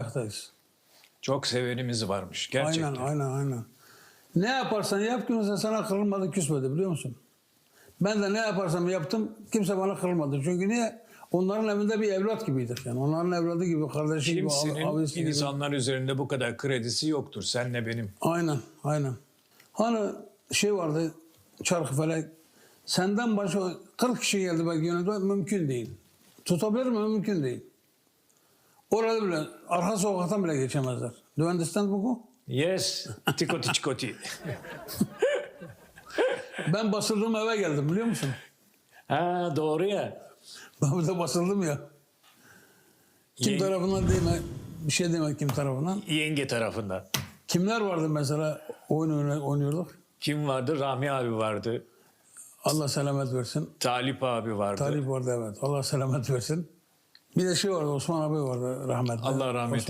ayaktayız. Çok sevenimiz varmış gerçekten. Aynen aynen aynen. Ne yaparsan yap kimse sana kırılmadı küsmedi biliyor musun? Ben de ne yaparsam yaptım kimse bana kırılmadı. Çünkü niye? Onların evinde bir evlat gibiydik yani. Onların evladı gibi, kardeşi gibi, Kimsenin abisi gibi. insanlar üzerinde bu kadar kredisi yoktur. Senle benim. Aynen, aynen. Hani şey vardı, Çarkıfelek, senden başka 40 kişi geldi belki yönetmen, mümkün değil. Tutabilir mi? Mümkün değil. Orada bile, arka sokaktan bile geçemezler. Do you understand bu? Yes, tikoti çikoti. Ben basıldığım eve geldim biliyor musun? ha doğru ya. Ben burada basıldım ya. Kim Ye- tarafından değil mi? Bir şey demek kim tarafından. Yenge tarafından. Kimler vardı mesela oyun oynuyorduk? Kim vardı? Rahmi abi vardı. Allah selamet versin. Talip abi vardı. Talip vardı evet. Allah selamet versin. Bir de şey vardı Osman abi vardı rahmetli. Allah rahmet